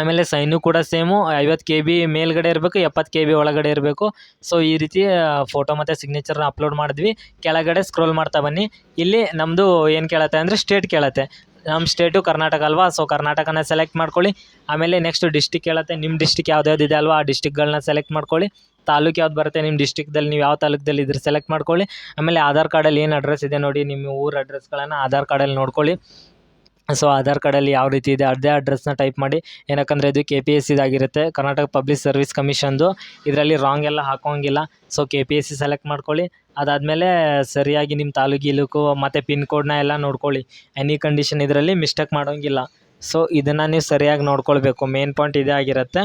ಆಮೇಲೆ ಸೈನು ಕೂಡ ಸೇಮು ಐವತ್ತು ಕೆ ಬಿ ಮೇಲ್ಗಡೆ ಇರಬೇಕು, ಎಪ್ಪತ್ತು ಕೆ ಬಿ ಒಳಗಡೆ ಇರಬೇಕು. ಸೊ ಈ ರೀತಿ ಫೋಟೋ ಮತ್ತು ಸಿಗ್ನೇಚರ್ನ ಅಪ್ಲೋಡ್ ಮಾಡಿದ್ವಿ. ಕೆಳಗಡೆ ಸ್ಕ್ರೋಲ್ ಮಾಡ್ತಾ ಬನ್ನಿ. ಇಲ್ಲಿ ನಮ್ಮದು ಏನು ಕೇಳತ್ತೆ ಅಂದರೆ ಸ್ಟೇಟ್ ಕೇಳತ್ತೆ. ನಮ್ಮ ಸ್ಟೇಟು ಕರ್ನಾಟಕ ಅಲ್ವಾ? ಸೊ ಕರ್ನಾಟಕನ ಸೆಲೆಕ್ಟ್ ಮಾಡ್ಕೊಳ್ಳಿ. ಆಮೇಲೆ ನೆಕ್ಸ್ಟ್ ಡಿಸ್ಟಿಕ್ ಹೇಳುತ್ತೆ ನಿಮ್ಮ ಡಿಸ್ಟಿಕ್ ಯಾವ್ದು ಇದೆ ಅಲ್ವಾ? ಆ ಡಿಸ್ಟಿಕ್ಗಳನ್ನ ಸೆಲೆಕ್ಟ್ ಮಾಡ್ಕೊಳ್ಳಿ. ತಾಲೂಕು ಯಾವ್ದು ಬರುತ್ತೆ? ನಿಮ್ಮ ಡಿಸ್ಟಿಕ್ದಲ್ಲಿ ನೀವು ಯಾವ ತಾಲೂಕದಲ್ಲಿ ಇದ್ರೆ ಸೆಲೆಕ್ಟ್ ಮಾಡ್ಕೊಳ್ಳಿ. ಆಮೇಲೆ ಆಧಾರ್ ಕಾರ್ಡಲ್ಲಿ ಏನು ಅಡ್ರೆಸ್ ಇದೆ ನೋಡಿ, ನಿಮ್ಮ ಊರ ಅಡ್ರೆಸ್ಗಳನ್ನು ಆಧಾರ್ ಕಾರ್ಡಲ್ಲಿ ನೋಡ್ಕೊಳ್ಳಿ. ಸೊ ಆಧಾರ್ ಕಾರ್ಡಲ್ಲಿ ಯಾವ ರೀತಿ ಇದೆ, ಅದೇ ಅಡ್ರೆಸ್ನ ಟೈಪ್ ಮಾಡಿ. ಏನಕ್ಕಂದರೆ ಇದು ಕೆ ಪಿ ಎಸ್ ಇದಾಗಿರುತ್ತೆ ಕರ್ನಾಟಕ ಪಬ್ಲಿಕ್ ಸರ್ವಿಸ್ ಕಮಿಷನ್ದು ಇದರಲ್ಲಿ ರಾಂಗ್ ಎಲ್ಲ ಹಾಕೋಂಗಿಲ್ಲ. So K P S C select ಮಾಡ್ಕೊಳ್ಳಿ. ಅದಾದಮೇಲೆ ಸರಿಯಾಗಿ ನಿಮ್ಮ ತಾಲೂಕು, ಇಲುಕು, ಮತ್ತು ಪಿನ್ ಕೋಡ್ನ ಎಲ್ಲ ನೋಡ್ಕೊಳ್ಳಿ. ಎನಿ ಕಂಡೀಷನ್ ಇದರಲ್ಲಿ ಮಿಸ್ಟೇಕ್ ಮಾಡೋಂಗಿಲ್ಲ. ಸೊ ಇದನ್ನು ನೀವು ಸರಿಯಾಗಿ ನೋಡ್ಕೊಳ್ಬೇಕು. ಮೇನ್ ಪಾಯಿಂಟ್ ಇದೇ ಆಗಿರುತ್ತೆ.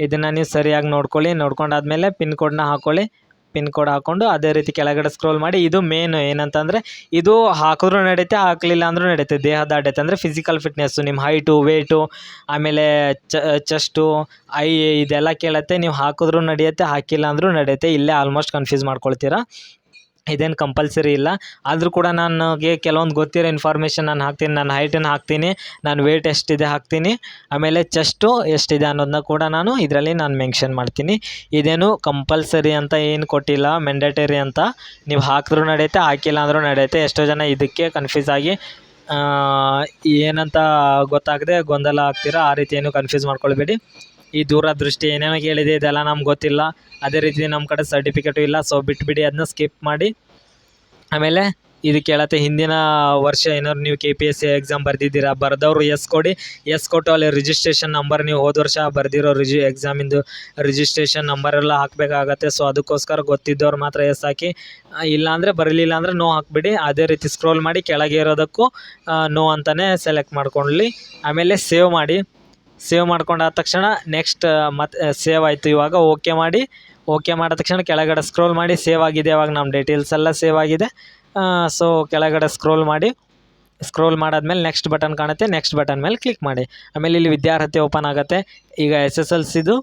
ಇದನ್ನು ನೀವು ಸರಿಯಾಗಿ ನೋಡ್ಕೊಳ್ಳಿ. ನೋಡ್ಕೊಂಡಾದ್ಮೇಲೆ ಪಿನ್ ಕೋಡ್ನ ಹಾಕ್ಕೊಳ್ಳಿ ಪಿನ್ ಕೋಡ್ ಹಾಕ್ಕೊಂಡು ಅದೇ ರೀತಿ ಕೆಳಗಡೆ ಸ್ಕ್ರೋಲ್ ಮಾಡಿ ಇದು ಮೇನ್ ಏನಂತಂದರೆ ಇದು ಹಾಕಿದ್ರೂ ನಡೆಯುತ್ತೆ ಹಾಕಲಿಲ್ಲ ಅಂದರೂ ನಡೆಯುತ್ತೆ ದೇಹದ ದಾಢ್ಯತೆ ಅಂದರೆ ಫಿಸಿಕಲ್ ಫಿಟ್ನೆಸ್ಸು ನಿಮ್ಮ ಹೈಟು ವೇಟು ಆಮೇಲೆ ಚೆಸ್ಟು ಐ ಇದೆಲ್ಲ ಕೇಳುತ್ತೆ. ನೀವು ಹಾಕಿದ್ರೂ ನಡೆಯುತ್ತೆ, ಹಾಕಿಲ್ಲ ಅಂದರೂ ನಡೆಯುತ್ತೆ. ಇಲ್ಲೇ ಆಲ್ಮೋಸ್ಟ್ ಕನ್ಫ್ಯೂಸ್ ಮಾಡ್ಕೊಳ್ತೀರಾ. ಇದೇನು ಕಂಪಲ್ಸರಿ ಇಲ್ಲ. ಆದರೂ ಕೂಡ ನನಗೆ ಕೆಲವೊಂದು ಗೊತ್ತಿರೋ ಇನ್ಫಾರ್ಮೇಷನ್ ನಾನು ಹಾಕ್ತೀನಿ. ನನ್ನ ಹೈಟನ್ನು ಹಾಕ್ತೀನಿ. ನಾನು ವೇಟ್ ಎಷ್ಟಿದೆ ಹಾಕ್ತೀನಿ. ಆಮೇಲೆ ಚೆಸ್ಟು ಎಷ್ಟಿದೆ ಅನ್ನೋದನ್ನ ಕೂಡ ನಾನು ಇದರಲ್ಲಿ ನಾನು ಮೆನ್ಷನ್ ಮಾಡ್ತೀನಿ. ಇದೇನು ಕಂಪಲ್ಸರಿ ಅಂತ ಏನು ಕೊಟ್ಟಿಲ್ಲ. ಮೆಂಡೇಟರಿ ಅಂತ. ನೀವು ಹಾಕಿದ್ರೂ ನಡೆಯುತ್ತೆ, ಹಾಕಿಲ್ಲ ಅಂದರೂ ನಡೆಯುತ್ತೆ. ಎಷ್ಟೋ ಜನ ಇದಕ್ಕೆ ಕನ್ಫ್ಯೂಸ್ ಆಗಿ ಏನಂತ ಗೊತ್ತಾಗದೆ ಗೊಂದಲ ಆಗ್ತೀರಾ, ಆ ರೀತಿ ಏನು ಕನ್ಫ್ಯೂಸ್ ಮಾಡ್ಕೊಳ್ಬೇಡಿ. ಈ ದೂರದೃಷ್ಟಿ ಏನೇನೋ ಹೇಳಿದೆ ಇದೆಲ್ಲ ನಮ್ಗೆ ಗೊತ್ತಿಲ್ಲ. ಅದೇ ರೀತಿ ನಮ್ಮ ಕಡೆ ಸರ್ಟಿಫಿಕೇಟು ಇಲ್ಲ ಸೊ ಬಿಟ್ಬಿಡಿ ಅದನ್ನ ಸ್ಕಿಪ್ ಮಾಡಿ. ಆಮೇಲೆ ಇದು ಕೇಳತ್ತೆ, ಹಿಂದಿನ ವರ್ಷ ಏನಾದ್ರು ನೀವು K P S C exam ಬರೆದಿದ್ದೀರಾ, ಬರೆದವರು ಎಸ್ ಕೊಡಿ. ಎಸ್ ಕೊಟ್ಟು ಅಲ್ಲಿ ರಿಜಿಸ್ಟ್ರೇಷನ್ ನಂಬರ್ ನೀವು ಹೋದ ವರ್ಷ ಬರೆದಿರೋ ರಿಜಿ ಎಕ್ಸಾಮಿಂದು ರಿಜಿಸ್ಟ್ರೇಷನ್ ನಂಬರ್ ಎಲ್ಲ ಹಾಕಬೇಕಾಗತ್ತೆ ಸೊ ಅದಕ್ಕೋಸ್ಕರ ಗೊತ್ತಿದ್ದವ್ರು ಮಾತ್ರ ಎಸ್ ಹಾಕಿ. ಇಲ್ಲಾಂದರೆ ಬರಲಿಲ್ಲ ಅಂದರೆ ನೋ ಹಾಕ್ಬಿಡಿ. ಅದೇ ರೀತಿ ಸ್ಕ್ರೋಲ್ ಮಾಡಿ ಕೆಳಗೆ ಇರೋದಕ್ಕೂ ನೋ ಅಂತಲೇ ಸೆಲೆಕ್ಟ್ ಮಾಡ್ಕೊಳ್ಳಿ. ಆಮೇಲೆ ಸೇವ್ ಮಾಡಿ. ಸೇವ್ ಮಾಡ್ಕೊಂಡಾದ ತಕ್ಷಣ ನೆಕ್ಸ್ಟ್ ಮತ್ತೆ ಸೇವ್ ಆಯಿತು. ಇವಾಗ ಓಕೆ ಮಾಡಿ ಓಕೆ ಮಾಡಿದ ತಕ್ಷಣ ಕೆಳಗಡೆ ಸ್ಕ್ರೋಲ್ ಮಾಡಿ ಸೇವ್ ಆಗಿದೆ ಇವಾಗ ನಮ್ಮ ಡೀಟೇಲ್ಸ್ ಎಲ್ಲ ಸೇವ್ ಆಗಿದೆ. ಸೊ ಕೆಳಗಡೆ ಸ್ಕ್ರೋಲ್ ಮಾಡಿ ಸ್ಕ್ರೋಲ್ ಮಾಡಾದ್ಮೇಲೆ ನೆಕ್ಸ್ಟ್ ಬಟನ್ ಕಾಣುತ್ತೆ. ನೆಕ್ಸ್ಟ್ ಬಟನ್ ಮೇಲೆ ಕ್ಲಿಕ್ ಮಾಡಿ. ಆಮೇಲೆ ಇಲ್ಲಿ ವಿದ್ಯಾರ್ಹತೆ ಓಪನ್ ಆಗುತ್ತೆ. ಈಗ ಎಸ್ ಎಸ್ ಎಲ್ ಸಿದು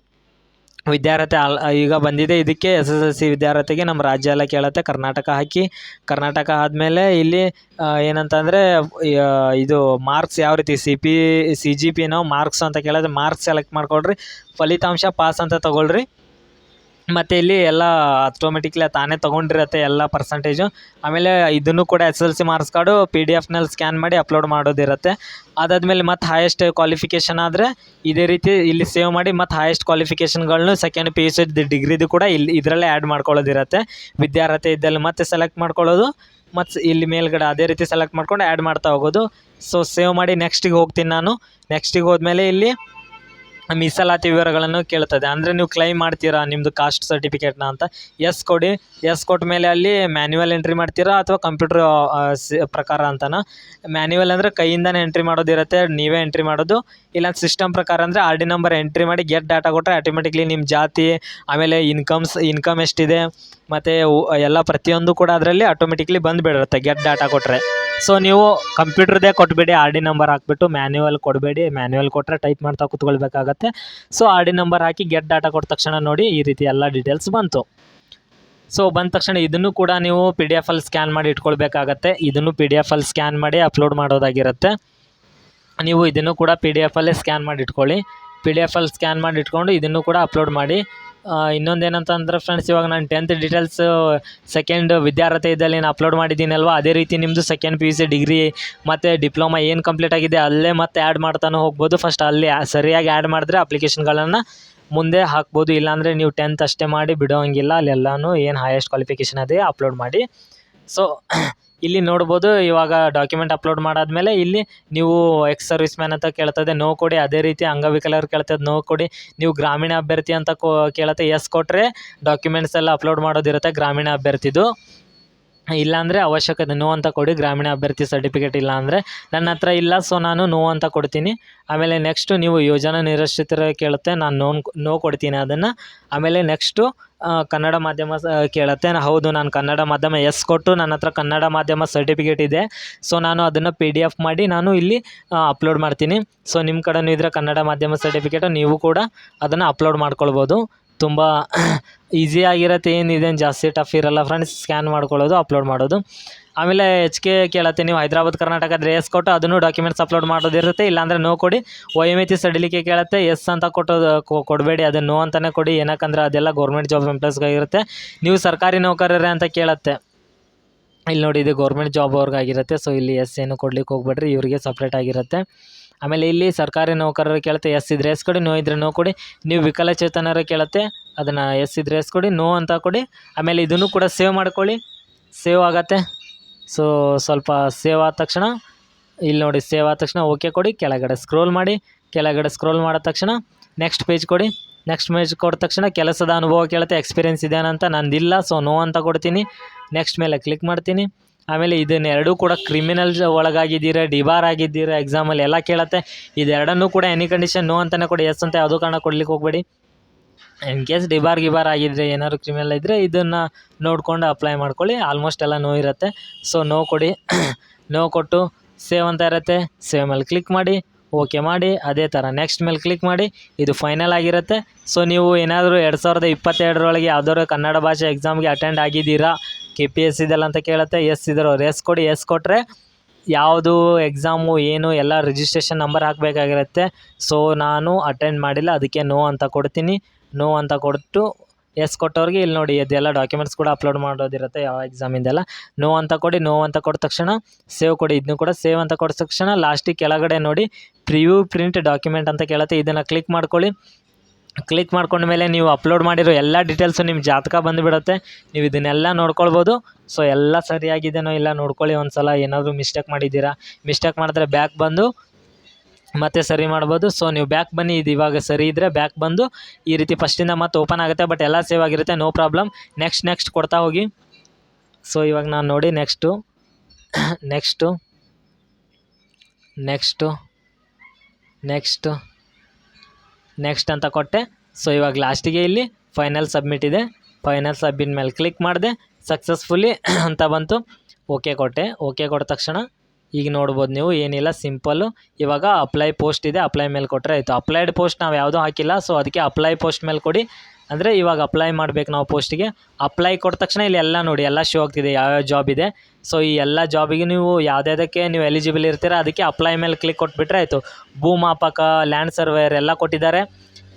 ವಿದ್ಯಾರ್ಹತೆ ಅಲ್, ಈಗ ಬಂದಿದೆ ಇದಕ್ಕೆ ಎಸ್ ಎಸ್ ಎಲ್ ಸಿ ವಿದ್ಯಾರ್ಹತೆಗೆ ನಮ್ಮ ರಾಜ್ಯ ಎಲ್ಲ ಕೇಳುತ್ತೆ, ಕರ್ನಾಟಕ ಹಾಕಿ. ಕರ್ನಾಟಕ ಆದಮೇಲೆ ಇಲ್ಲಿ ಏನಂತಂದರೆ ಇದು ಮಾರ್ಕ್ಸ್ ಯಾವ ರೀತಿ ಸಿ ಪಿ ಸಿ ಜಿ ಪಿನೋ ಮಾರ್ಕ್ಸ್ ಅಂತ ಕೇಳಿದ್ರೆ ಮಾರ್ಕ್ಸ್ ಸೆಲೆಕ್ಟ್ ಮಾಡ್ಕೊಳ್ರಿ. ಫಲಿತಾಂಶ ಪಾಸ್ ಅಂತ ತಗೊಳ್ರಿ. ಮತ್ತು ಇಲ್ಲಿ ಎಲ್ಲ ಆಟೋಮೆಟಿಕ್ಲಿ ತಾನೇ ತೊಗೊಂಡಿರತ್ತೆ ಎಲ್ಲ ಪರ್ಸೆಂಟೇಜು ಆಮೇಲೆ ಇದನ್ನು ಕೂಡ S L C marks card P D ಎಫ್ನಲ್ಲಿ scan ಮಾಡಿ ಅಪ್ಲೋಡ್ ಮಾಡೋದಿರುತ್ತೆ. ಅದಾದಮೇಲೆ ಮತ್ತು ಹೈಯೆಸ್ಟ್ ಕ್ವಾಲಿಫಿಕೇಷನ್ ಆದರೆ ಇದೇ ರೀತಿ ಇಲ್ಲಿ ಸೇವ್ ಮಾಡಿ ಮತ್ತು ಹೈಯೆಸ್ಟ್ ಕ್ವಾಲಿಫಿಕೇಷನ್ಗಳನ್ನು ಸೆಕೆಂಡ್ ಪಿ ಯು ಸಿ ಡಿಗ್ರಿದು ಕೂಡ ಇಲ್ಲಿ ಇದರಲ್ಲೇ ಆ್ಯಡ್ ಮಾಡ್ಕೊಳ್ಳೋದಿರುತ್ತೆ. ವಿದ್ಯಾರ್ಹತೆ ಇದ್ದಲ್ಲಿ ಮತ್ತೆ ಸೆಲೆಕ್ಟ್ ಮಾಡ್ಕೊಳ್ಳೋದು, ಮತ್ತು ಇಲ್ಲಿ ಮೇಲ್ಗಡೆ ಅದೇ ರೀತಿ ಸೆಲೆಕ್ಟ್ ಮಾಡ್ಕೊಂಡು ಆ್ಯಡ್ ಮಾಡ್ತಾ ಹೋಗೋದು. ಸೊ ಸೇವ್ ಮಾಡಿ ನೆಕ್ಸ್ಟಿಗೆ ಹೋಗ್ತೀನಿ ನಾನು. ನೆಕ್ಸ್ಟಿಗೆ ಹೋದ್ಮೇಲೆ ಇಲ್ಲಿ ಮೀಸಲಾತಿ ವಿವರಗಳನ್ನು ಕೇಳ್ತದೆ ಅಂದರೆ ನೀವು ಕ್ಲೈಮ್ ಮಾಡ್ತೀರಾ ನಿಮ್ಮದು ಕಾಸ್ಟ್ ಸರ್ಟಿಫಿಕೇಟ್ನ ಅಂತ? ಎಸ್ ಕೊಡಿ. ಎಸ್ ಕೊಟ್ಟ ಮೇಲೆ ಅಲ್ಲಿ ಮ್ಯಾನ್ಯುವಲ್ ಎಂಟ್ರಿ ಮಾಡ್ತೀರಾ ಅಥವಾ ಕಂಪ್ಯೂಟ್ರ್ ಪ್ರಕಾರ ಅಂತನಾ? ಮ್ಯಾನ್ಯುವಲ್ ಅಂದರೆ ಕೈಯಿಂದನೇ ಎಂಟ್ರಿ ಮಾಡೋದಿರುತ್ತೆ ನೀವೇ ಎಂಟ್ರಿ ಮಾಡೋದು. ಇಲ್ಲ ಸಿಸ್ಟಮ್ ಪ್ರಕಾರ ಅಂದರೆ ಆರ್ ಡಿ ನಂಬರ್ ಎಂಟ್ರಿ ಮಾಡಿ ಗೆಟ್ ಡಾಟಾ ಕೊಟ್ಟರೆ ಆಟೋಮೆಟಿಕ್ಲಿ ನಿಮ್ಮ ಜಾತಿ, ಆಮೇಲೆ ಇನ್ಕಮ್ಸ್ ಇನ್ಕಮ್ ಎಷ್ಟಿದೆ, ಮತ್ತು ಎಲ್ಲ ಪ್ರತಿಯೊಂದು ಕೂಡ ಅದರಲ್ಲಿ ಆಟೋಮೆಟಿಕ್ಲಿ ಬಂದುಬಿಡುತ್ತೆ ಗೆಟ್ ಡಾಟಾ ಕೊಟ್ಟರೆ ಸೊ ನೀವು ಕಂಪ್ಯೂಟರ್ದೇ ಕೊಟ್ಬೇಡಿ, ಆರ್ ಡಿ ನಂಬರ್ ಹಾಕ್ಬಿಟ್ಟು ಮ್ಯಾನ್ಯುವಲ್ ಕೊಡಬೇಡಿ ಮ್ಯಾನ್ಯುವಲ್ ಕೊಟ್ಟರೆ ಟೈಪ್ ಮಾಡ್ತಾ ಕೂತ್ಕೊಳ್ಬೇಕಾಗತ್ತೆ. ಸೊ ಆರ್ ಡಿ ನಂಬರ್ ಹಾಕಿ ಗೆಟ್ ಡಾಟಾ ಕೊಟ್ಟ ತಕ್ಷಣ ನೋಡಿ ಈ ರೀತಿ ಎಲ್ಲ ಡೀಟೇಲ್ಸ್ ಬಂತು. ಸೊ ಬಂದ ತಕ್ಷಣ ಇದನ್ನು ಕೂಡ ನೀವು ಪಿ ಡಿ ಎಫಲ್ಲಿ ಸ್ಕ್ಯಾನ್ ಮಾಡಿ ಇಟ್ಕೊಳ್ಬೇಕಾಗತ್ತೆ. ಇದನ್ನು ಪಿ ಡಿ ಎಫಲ್ಲಿ ಸ್ಕ್ಯಾನ್ ಮಾಡಿ ಅಪ್ಲೋಡ್ ಮಾಡೋದಾಗಿರುತ್ತೆ. ನೀವು ಇದನ್ನು ಕೂಡ ಪಿ ಡಿ ಎಫಲ್ಲೇ ಸ್ಕ್ಯಾನ್ ಮಾಡಿ ಇಟ್ಕೊಳ್ಳಿ. ಪಿ ಡಿ ಎಫಲ್ಲಿ ಸ್ಕ್ಯಾನ್ ಮಾಡಿ ಇಟ್ಕೊಂಡು ಇದನ್ನು ಕೂಡ ಅಪ್ಲೋಡ್ ಮಾಡಿ. ಇನ್ನೊಂದು ಏನಂತಂದ್ರೆ ಫ್ರೆಂಡ್ಸ್ ಇವಾಗ ನಾನು ಟೆಂತ್ ಡೀಟೇಲ್ಸ್ ಸೆಕೆಂಡ್ ವಿದ್ಯಾರ್ಥಿ ಇದ್ದಲ್ಲಿ ನಾನು ಅಪ್ಲೋಡ್ ಮಾಡಿದ್ದೀನಲ್ವ? ಅದೇ ರೀತಿ ನಿಮ್ಮದು second P U C degree ಮತ್ತು ಡಿಪ್ಲೊಮಾ ಏನು ಕಂಪ್ಲೀಟ್ ಆಗಿದೆ, ಅಲ್ಲೇ ಮತ್ತೆ ಆ್ಯಡ್ ಮಾಡ್ತಾನೆ ಹೋಗ್ಬೋದು. ಫಸ್ಟ್ ಅಲ್ಲಿ ಸರಿಯಾಗಿ ಆ್ಯಡ್ ಮಾಡಿದ್ರೆ ಅಪ್ಲಿಕೇಶನ್ಗಳನ್ನು ಮುಂದೆ ಹಾಕ್ಬೋದು. ಇಲ್ಲಾಂದರೆ ನೀವು ಟೆಂತ್ ಅಷ್ಟೇ ಮಾಡಿ ಬಿಡೋಂಗಿಲ್ಲ. ಅಲ್ಲೆಲ್ಲನೂ ಏನು ಹೈಯೆಸ್ಟ್ ಕ್ವಾಲಿಫಿಕೇಷನ್ ಅದೇ ಅಪ್ಲೋಡ್ ಮಾಡಿ. ಸೊ ಇಲ್ಲಿ ನೋಡ್ಬೋದು, ಇವಾಗ ಡಾಕ್ಯುಮೆಂಟ್ ಅಪ್ಲೋಡ್ ಮಾಡಾದ್ಮೇಲೆ ಇಲ್ಲಿ ನೀವು ಎಕ್ಸ್ ಸರ್ವಿಸ್ ಮ್ಯಾನ್ ಅಂತ ಕೇಳ್ತದೆ ನೋ ಕೊಡಿ. ಅದೇ ರೀತಿ ಅಂಗವಿಕಲರು ಕೇಳ್ತದೆ ನೋ ಕೊಡಿ. ನೀವು ಗ್ರಾಮೀಣ ಅಭ್ಯರ್ಥಿ ಅಂತ ಕೋ, ಕೇಳುತ್ತೆ ಎಸ್ ಕೊಟ್ಟರೆ ಡಾಕ್ಯುಮೆಂಟ್ಸ್ ಎಲ್ಲ ಅಪ್ಲೋಡ್ ಮಾಡೋದಿರುತ್ತೆ ಗ್ರಾಮೀಣ ಅಭ್ಯರ್ಥಿದು. ಇಲ್ಲಾಂದರೆ ಅವಶ್ಯಕತೆ ನೋ ಅಂತ ಕೊಡಿ, ಗ್ರಾಮೀಣ ಅಭ್ಯರ್ಥಿ ಸರ್ಟಿಫಿಕೇಟ್ ಇಲ್ಲ ಅಂದರೆ. ನನ್ನ ಹತ್ರ ಇಲ್ಲ ಸೊ ನಾನು ನೋ ಅಂತ ಕೊಡ್ತೀನಿ. ಆಮೇಲೆ ನೆಕ್ಸ್ಟು ನೀವು ಯೋಜನಾ ನಿರಾಶ್ರಿತರ ಕೇಳುತ್ತೆ, ನಾನು ನೋನ್ ನೋ ಕೊಡ್ತೀನಿ ಅದನ್ನು. ಆಮೇಲೆ ನೆಕ್ಸ್ಟು ಕನ್ನಡ ಮಾಧ್ಯಮ ಕೇಳತ್ತೆ ಹೌದು, ನಾನು ಕನ್ನಡ ಮಾಧ್ಯಮ ಎಸ್ ಕೊಟ್ಟು ನನ್ನ ಹತ್ರ ಕನ್ನಡ ಮಾಧ್ಯಮ ಸರ್ಟಿಫಿಕೇಟ್ ಇದೆ. ಸೊ, ನಾನು ಅದನ್ನು ಪಿ ಡಿ ಎಫ್ ಮಾಡಿ ನಾನು ಇಲ್ಲಿ ಅಪ್ಲೋಡ್ ಮಾಡ್ತೀನಿ. ಸೊ ನಿಮ್ಮ ಕಡೆಯೂ ಇದ್ದರೆ ಕನ್ನಡ ಮಾಧ್ಯಮ ಸರ್ಟಿಫಿಕೇಟು, ನೀವು ಕೂಡ ಅದನ್ನು ಅಪ್ಲೋಡ್ ಮಾಡ್ಕೊಳ್ಬೋದು. ತುಂಬ ಈಸಿಯಾಗಿರತ್ತೆ ಏನಿದೇನು ಜಾಸ್ತಿ ಟಫ್ ಇರಲ್ಲ ಫ್ರೆಂಡ್ಸ್ ಸ್ಕ್ಯಾನ್ ಮಾಡ್ಕೊಳ್ಳೋದು ಅಪ್ಲೋಡ್ ಮಾಡೋದು. ಆಮೇಲೆ ಎಚ್ ಕೆ ಕೇಳತ್ತೆ, ನೀವು ಹೈದ್ರಾಬಾದ್, ಕರ್ನಾಟಕ ರೇಸ್ ಕೊಟ್ಟು ಅದನ್ನು ಡಾಕ್ಯುಮೆಂಟ್ಸ್ ಅಪ್ಲೋಡ್ ಮಾಡೋದಿರುತ್ತೆ, ಇಲ್ಲಾಂದರೆ ನೋ ಕೊಡಿ. ವಯೋಮಿತಿ ಸಡಿಲಿಕೆ ಕೇಳುತ್ತೆ ಎಸ್ ಅಂತ ಕೊಟ್ಟೋದು ಕೊಡಬೇಡಿ ಅದನ್ನು ನೋ ಅಂತಲೇ ಕೊಡಿ. ಏನಕ್ಕಂದ್ರೆ ಅದೆಲ್ಲ ಗೌರ್ಮೆಂಟ್ ಜಾಬ್ ಎಂಪ್ಲಾಯ್ಸ್ಗಾಗಿರುತ್ತೆ ನೀವು ಸರ್ಕಾರಿ ನೌಕರರೇ ಅಂತ ಕೇಳುತ್ತೆ. ಇಲ್ಲಿ ನೋಡಿ ಇದು ಗೌರ್ಮೆಂಟ್ ಜಾಬ್ ಅವ್ರಿಗಾಗಿರುತ್ತೆ ಸೊ ಇಲ್ಲಿ ಎಸ್ ಏನು ಕೊಡ್ಲಿಕ್ಕೆ ಹೋಗ್ಬೇಡ್ರಿ, ಇವರಿಗೆ ಸಪ್ರೇಟ್ ಆಗಿರುತ್ತೆ. ಆಮೇಲೆ ಇಲ್ಲಿ ಸರ್ಕಾರಿ ನೌಕರರು ಕೇಳುತ್ತೆ, ಎಸ್ ಇದ್ರೆ ಎಸ್ ಕೊಡಿ, ನೋ ಇದ್ರೆ ನೋ ಕೊಡಿ. ನೀವು ವಿಕಲಚೇತನರು ಕೇಳುತ್ತೆ, ಅದನ್ನು ಎಸ್ ಇದ್ರೆ ಎಸ್ ಕೊಡಿ, ನೋ ಅಂತ ಕೊಡಿ. ಆಮೇಲೆ ಇದನ್ನು ಕೂಡ ಸೇವ್ ಮಾಡ್ಕೊಳ್ಳಿ. ಸೇವ್ ಆಗತ್ತೆ. ಸೊ ಸ್ವಲ್ಪ ಸೇವ್ ಆದ ತಕ್ಷಣ, ಇಲ್ಲಿ ನೋಡಿ ಸೇವ್ ಆದ ತಕ್ಷಣ ಓಕೆ ಕೊಡಿ. ಕೆಳಗಡೆ ಸ್ಕ್ರೋಲ್ ಮಾಡಿ, ಕೆಳಗಡೆ ಸ್ಕ್ರೋಲ್ ಮಾಡಿದ ತಕ್ಷಣ ನೆಕ್ಸ್ಟ್ ಪೇಜ್ ಕೊಡಿ. ನೆಕ್ಸ್ಟ್ ಪೇಜ್ ಕೊಟ್ಟ ತಕ್ಷಣ ಕೆಲಸದ ಅನುಭವ ಕೇಳುತ್ತೆ ಎಕ್ಸ್ಪೀರಿಯೆನ್ಸ್ ಇದೆಯಾ ಅಂತ. ನಂದಿಲ್ಲ ಸೊ ನೋ ಅಂತ ಕೊಡ್ತೀನಿ. ನೆಕ್ಸ್ಟ್ ಮೇಲೆ ಕ್ಲಿಕ್ ಮಾಡ್ತೀನಿ. ಆಮೇಲೆ ಇದನ್ನೆರಡೂ ಕೂಡ ಕ್ರಿಮಿನಲ್ ಒಳಗಾಗಿದ್ದೀರಾ, ಡಿಬಾರ್ ಆಗಿದ್ದೀರಾ ಎಕ್ಸಾಮಲ್ಲಿ ಎಲ್ಲ ಕೇಳತ್ತೆ. ಇದೆರಡನ್ನೂ ಕೂಡ ಎನಿ ಕಂಡೀಷನ್ ನೋ ಅಂತಲೇ ಕೊಡಿ ಎಸ್ ಅಂತ ಯಾವುದೋ ಕಾರಣ ಕೊಡ್ಲಿಕ್ಕೆ ಹೋಗಬೇಡಿ. ಇನ್ ಕೇಸ್ ಡಿಬಾರ್, ಗಿಬಾರ್ ಆಗಿದ್ರೆ ಏನಾದ್ರು ಕ್ರಿಮಿನಲ್ ಇದ್ದರೆ ಇದನ್ನು ನೋಡ್ಕೊಂಡು ಅಪ್ಲೈ ಮಾಡ್ಕೊಳ್ಳಿ. ಆಲ್ಮೋಸ್ಟ್ ಎಲ್ಲ ನೋ ಇರುತ್ತೆ. ಸೊ ನೋ ಕೊಡಿ. ನೋ ಕೊಟ್ಟು ಸೇವ್ ಅಂತ ಇರುತ್ತೆ. ಸೇವ್ ಮೇಲೆ ಕ್ಲಿಕ್ ಮಾಡಿ. ಓಕೆ ಮಾಡಿ. ಅದೇ ಥರ ನೆಕ್ಸ್ಟ್ ಮೇಲೆ ಕ್ಲಿಕ್ ಮಾಡಿ. ಇದು ಫೈನಲ್ ಆಗಿರುತ್ತೆ. ಸೊ ನೀವು ಏನಾದರೂ ಎರಡು ಸಾವಿರದ ಇಪ್ಪತ್ತೆರಡರೊಳಗೆ ಯಾವ್ದಾದ್ರು ಕನ್ನಡ ಭಾಷೆ ಎಕ್ಸಾಮ್ಗೆ ಅಟೆಂಡ್ ಆಗಿದ್ದೀರಾ ಕೆ ಪಿ ಎಸ್ ಇದೆಲ್ಲ ಅಂತ ಕೇಳುತ್ತೆ ಎಸ್ ಇದ್ರವ್ರು ಎಸ್ ಕೊಡಿ ಎಸ್ ಕೊಟ್ಟರೆ ಯಾವುದು ಎಕ್ಸಾಮು ಏನು ಎಲ್ಲ ರಿಜಿಸ್ಟ್ರೇಷನ್ ನಂಬರ್ ಹಾಕಬೇಕಾಗಿರುತ್ತೆ. ಸೊ ನಾನು ಅಟೆಂಡ್ ಮಾಡಿಲ್ಲ, ಅದಕ್ಕೆ ನೋ ಅಂತ ಕೊಡ್ತೀನಿ. ನೋ ಅಂತ ಕೊಟ್ಟು ಎಸ್ ಕೊಟ್ಟವ್ರಿಗೆ ಇಲ್ಲಿ ನೋಡಿ ಅದೆಲ್ಲ ಡಾಕ್ಯುಮೆಂಟ್ಸ್ ಕೂಡ ಅಪ್ಲೋಡ್ ಮಾಡೋದಿರುತ್ತೆ, ಯಾವ ಎಕ್ಸಾಮಿಂದೆಲ್ಲ ನೋ ಅಂತ ಕೊಡಿ ನೋ ಅಂತ ಕೊಟ್ಟ ತಕ್ಷಣ ಸೇವ್ ಕೊಡಿ ಇದನ್ನು ಕೂಡ ಸೇವ್ ಅಂತ ಕೊಟ್ಟ ತಕ್ಷಣ ಲಾಸ್ಟಿಗೆ ಕೆಳಗಡೆ ನೋಡಿ ಪ್ರಿವ್ಯೂ ಪ್ರಿಂಟ್ ಡಾಕ್ಯುಮೆಂಟ್ ಅಂತ ಕೇಳುತ್ತೆ. ಇದನ್ನು ಕ್ಲಿಕ್ ಮಾಡ್ಕೊಳ್ಳಿ. ಕ್ಲಿಕ್ ಮಾಡ್ಕೊಂಡ ಮೇಲೆ ನೀವು ಅಪ್ಲೋಡ್ ಮಾಡಿರೋ ಎಲ್ಲ ಡೀಟೇಲ್ಸು ನಿಮ್ಮ ಜಾತಕ ಬಂದುಬಿಡುತ್ತೆ. ನೀವು ಇದನ್ನೆಲ್ಲ ನೋಡ್ಕೊಳ್ಬೋದು. ಸೊ ಎಲ್ಲ ಸರಿಯಾಗಿದೆಯೋ ಇಲ್ಲ ನೋಡ್ಕೊಳ್ಳಿ ಒಂದು ಸಲ ಏನಾದರೂ ಮಿಸ್ಟೇಕ್ ಮಾಡಿದ್ದೀರಾ? ಮಿಸ್ಟೇಕ್ ಮಾಡಿದ್ರೆ ಬ್ಯಾಕ್ ಬಂದು ಮತ್ತೆ ಸರಿ ಮಾಡ್ಬೋದು. ಸೊ ನೀವು ಬ್ಯಾಕ್ ಬನ್ನಿ. ಇದು ಇವಾಗ ಸರಿ ಇದ್ದರೆ ಬ್ಯಾಕ್ ಬಂದು ಈ ರೀತಿ ಫಸ್ಟಿಂದ ಮತ್ತೆ ಓಪನ್ ಆಗುತ್ತೆ. ಬಟ್ ಎಲ್ಲ ಸೇವ್ ಆಗಿರುತ್ತೆ. ನೋ ಪ್ರಾಬ್ಲಮ್ ನೆಕ್ಸ್ಟ್ ನೆಕ್ಸ್ಟ್ ಕೊಡ್ತಾ ಹೋಗಿ. ಸೊ ಇವಾಗ ನಾನು ನೋಡಿ next next next next next ಅಂತ ಕೊಟ್ಟೆ. ಸೊ ಇವಾಗ ಲಾಸ್ಟಿಗೆ ಇಲ್ಲಿ ಫೈನಲ್ ಸಬ್ಮಿಟ್ ಇದೆ. ಫೈನಲ್ ಸಬ್ಮಿಟ್ ಮೇಲೆ ಕ್ಲಿಕ್ ಮಾಡಿದೆ. ಸಕ್ಸಸ್ಫುಲಿ ಅಂತ ಬಂತು. ಓಕೆ ಕೊಟ್ಟೆ. ಓಕೆ ಕೊಟ್ಟ ತಕ್ಷಣ ಈಗ ನೋಡ್ಬೋದು ನೀವು, ಏನಿಲ್ಲ ಸಿಂಪಲ್ಲು ಇವಾಗ ಅಪ್ಲೈ ಪೋಸ್ಟ್ ಇದೆ. ಅಪ್ಲೈ ಮೇಲೆ ಕೊಟ್ಟರೆ ಆಯಿತು. ಅಪ್ಲೈಡ್ ಪೋಸ್ಟ್ ನಾವು ಯಾವುದೂ ಹಾಕಿಲ್ಲ. ಸೊ ಅದಕ್ಕೆ ಅಪ್ಲೈ ಪೋಸ್ಟ್ ಮೇಲೆ ಕೊಡಿ. ಅಂದರೆ ಇವಾಗ ಅಪ್ಲೈ ಮಾಡ್ಬೇಕು ನಾವು ಪೋಸ್ಟಿಗೆ ಅಪ್ಲೈ ಕೊಟ್ಟ ತಕ್ಷಣ ಇಲ್ಲಿ ಎಲ್ಲ ನೋಡಿ, ಎಲ್ಲ ಶೋ ಆಗ್ತಿದೆ ಯಾವ್ಯಾವ ಜಾಬ್ ಇದೆ. ಸೊ ಈ ಎಲ್ಲ ಜಾಬಿಗೆ ನೀವು ಯಾವುದ್ಯಾವುದಕ್ಕೆ ನೀವು ಎಲಿಜಿಬಲ್ ಇರ್ತೀರ, ಅದಕ್ಕೆ ಅಪ್ಲೈ ಮೇಲೆ ಕ್ಲಿಕ್ ಕೊಟ್ಬಿಟ್ರೆ ಆಯಿತು. ಭೂಮಾಪಕ ಲ್ಯಾಂಡ್ ಸರ್ವೇಯರ್ ಎಲ್ಲ ಕೊಟ್ಟಿದ್ದಾರೆ.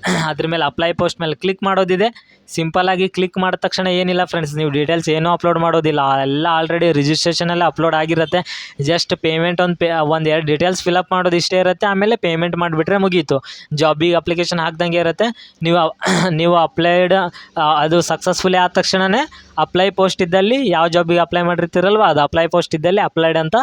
ಅದ್ರ ಮೇಲೆ ಅಪ್ಲೈ ಪೋಸ್ಟ್ ಮೇಲೆ ಕ್ಲಿಕ್ ಮಾಡೋದಿದೆ. ಸಿಂಪಲ್ಲಾಗಿ ಕ್ಲಿಕ್ ಮಾಡಿದ ತಕ್ಷಣ ಏನಿಲ್ಲ ಫ್ರೆಂಡ್ಸ್ ನೀವು ಡೀಟೇಲ್ಸ್ ಏನೂ ಅಪ್ಲೋಡ್ ಮಾಡೋದಿಲ್ಲ. ಎಲ್ಲ ಆಲ್ರೆಡಿ ರಿಜಿಸ್ಟ್ರೇಷನಲ್ಲಿ ಅಪ್ಲೋಡ್ ಆಗಿರುತ್ತೆ. ಜಸ್ಟ್ ಪೇಮೆಂಟ್ ಒಂದು ಪೇ, ಒಂದು ಎರಡು ಡೀಟೇಲ್ಸ್ ಫಿಲಪ್ ಮಾಡೋದು ಇಷ್ಟೇ ಇರುತ್ತೆ. ಆಮೇಲೆ ಪೇಮೆಂಟ್ ಮಾಡಿಬಿಟ್ರೆ ಮುಗೀತು. ಜಾಬಿಗೆ ಅಪ್ಲಿಕೇಶನ್ ಹಾಕ್ದಂಗೆ ಇರುತ್ತೆ. ನೀವು ನೀವು ಅಪ್ಲೈಡ್ ಅದು ಸಕ್ಸಸ್ಫುಲಿ ಆದ ತಕ್ಷಣವೇ ಅಪ್ಲೈ ಪೋಸ್ಟ್ ಇದ್ದಲ್ಲಿ ಯಾವ ಜಾಬಿಗೆ ಅಪ್ಲೈ ಮಾಡಿರ್ತೀರಲ್ವ, ಅದು ಅಪ್ಲೈ ಪೋಸ್ಟ್ ಇದ್ದಲ್ಲಿ ಅಪ್ಲೈಡ್ ಅಂತ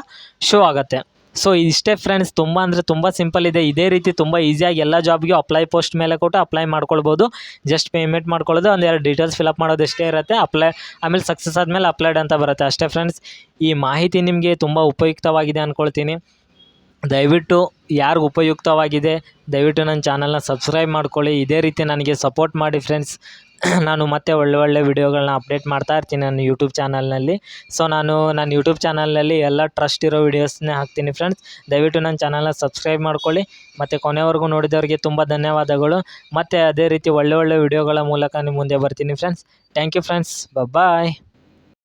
ಶೋ ಆಗುತ್ತೆ. ಸೊ ಇಷ್ಟೇ ಫ್ರೆಂಡ್ಸ್ ತುಂಬ ಅಂದರೆ ತುಂಬ ಸಿಂಪಲ್ ಇದೆ. ಇದೇ ರೀತಿ ತುಂಬ ಈಸಿಯಾಗಿ ಎಲ್ಲ ಜಾಬ್ಗೆ ಅಪ್ಲೈ ಪೋಸ್ಟ್ ಮೇಲೆ ಕೊಟ್ಟು ಅಪ್ಲೈ ಮಾಡ್ಕೊಳ್ಬೋದು. ಜಸ್ಟ್ ಪೇಮೆಂಟ್ ಮಾಡ್ಕೊಳ್ಳೋದು, ಒಂದು ಎರಡು ಡೀಟೇಲ್ಸ್ ಫಿಲಪ್ ಮಾಡೋದು ಇಷ್ಟೇ ಇರುತ್ತೆ ಅಪ್ಲೈ ಆಮೇಲೆ ಸಕ್ಸಸ್ ಆದಮೇಲೆ ಅಪ್ಲೈಡ್ ಅಂತ ಬರುತ್ತೆ. ಅಷ್ಟೇ ಫ್ರೆಂಡ್ಸ್ ಈ ಮಾಹಿತಿ ನಿಮಗೆ ತುಂಬ ಉಪಯುಕ್ತವಾಗಿದೆ ಅಂದ್ಕೊಳ್ತೀನಿ ದಯವಿಟ್ಟು ಯಾರ್ಗೆ ಉಪಯುಕ್ತವಾಗಿದೆ, ದಯವಿಟ್ಟು ನನ್ನ ಚಾನಲ್ನ ಸಬ್ಸ್ಕ್ರೈಬ್ ಮಾಡ್ಕೊಳ್ಳಿ. ಇದೇ ರೀತಿ ನನಗೆ ಸಪೋರ್ಟ್ ಮಾಡಿ ಫ್ರೆಂಡ್ಸ್ ನಾನು ಮತ್ತೆ ಒಳ್ಳೆ ಒಳ್ಳೆ ವಿಡಿಯೋಗಳನ್ನ ಅಪ್ಡೇಟ್ ಮಾಡ್ತಾ ಇರ್ತೀನಿ ನನ್ನ ಯೂಟ್ಯೂಬ್ ಚಾನಲ್ನಲ್ಲಿ ಸೊ ನಾನು ನನ್ನ ಯೂಟ್ಯೂಬ್ ಚಾನಲ್ನಲ್ಲಿ ಎಲ್ಲ ಟ್ರಸ್ಟ್ ಇರೋ ವೀಡಿಯೋಸ್ನೇ ಹಾಕ್ತೀನಿ ಫ್ರೆಂಡ್ಸ್ ದಯವಿಟ್ಟು ನನ್ನ ಚಾನಲ್ನ ಸಬ್ಸ್ಕ್ರೈಬ್ ಮಾಡ್ಕೊಳ್ಳಿ. ಮತ್ತು ಕೊನೆವರೆಗೂ ನೋಡಿದವರಿಗೆ ತುಂಬ ಧನ್ಯವಾದಗಳು. ಮತ್ತು ಅದೇ ರೀತಿ ಒಳ್ಳೆ ಒಳ್ಳೆ ವಿಡಿಯೋಗಳ ಮೂಲಕ ನಿಮ್ಮ ಮುಂದೆ ಬರ್ತೀನಿ friends thank you friends bye